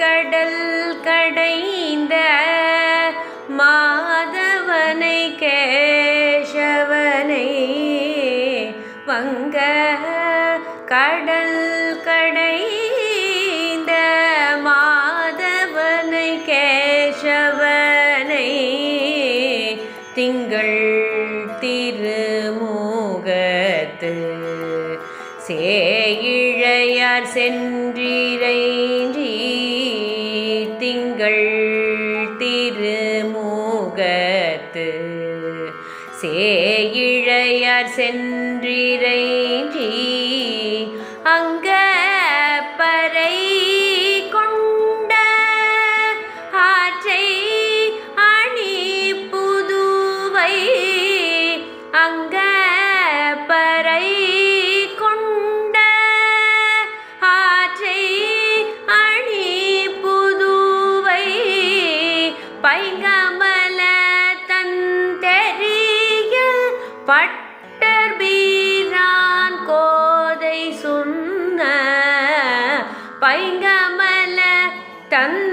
கடல் கடைந்த மாதவனை கேசவனை வங்க கடல் கடைந்த மாதவனை கேசவனை திங்கள் திருமுகத்து சேயிழையார் சென் திங்கள் திருமுகத்து. சேயிழையார் சென் பைங்கமல தந்தெறியல்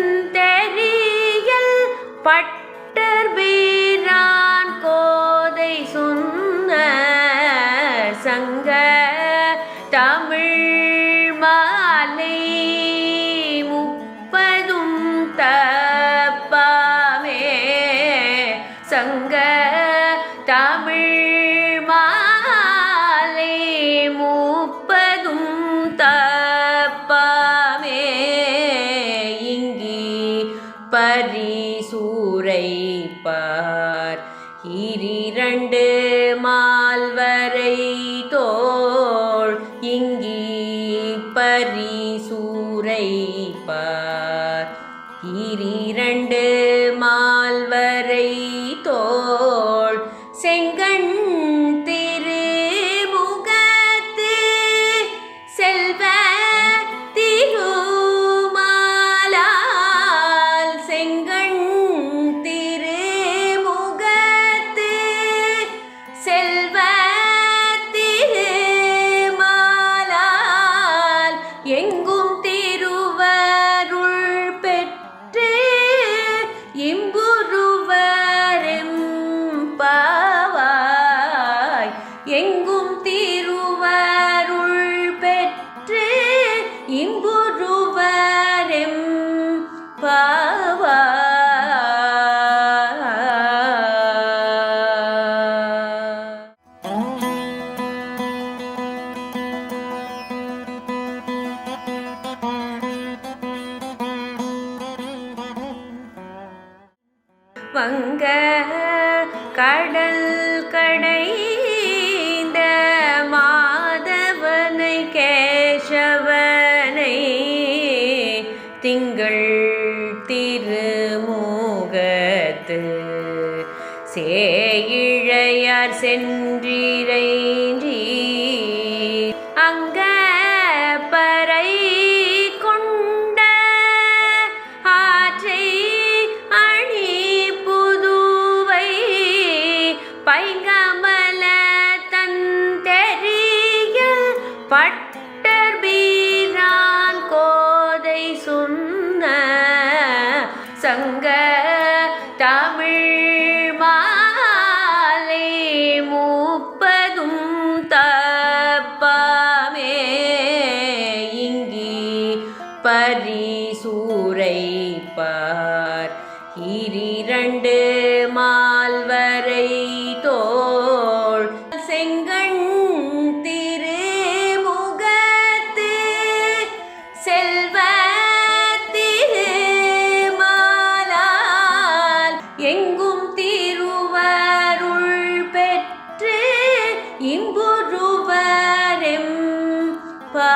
பட்டர் வீரான் கோதை சொன்ன சங்க தமிழ் மாலை முப்பதும் தப்பாமே சங்க தமிழ் மாலை முப்பதும் இரிரண்டு மால்வரை தோள் இங்கி பரிசூரை பார் இரிரண்டு இம்புருவரெம் வங்க கடல் கடைந்த மாதவனை கேசவனை திங்கள் திருமுகத்து சேயிழையார் சென்றிரை தங்க தமிழ் மாலை முப்பதும் தப்பாமே. இங்கி பரிசூரை பார் இரண்டு மால்வர் இம்புருவரெம் பா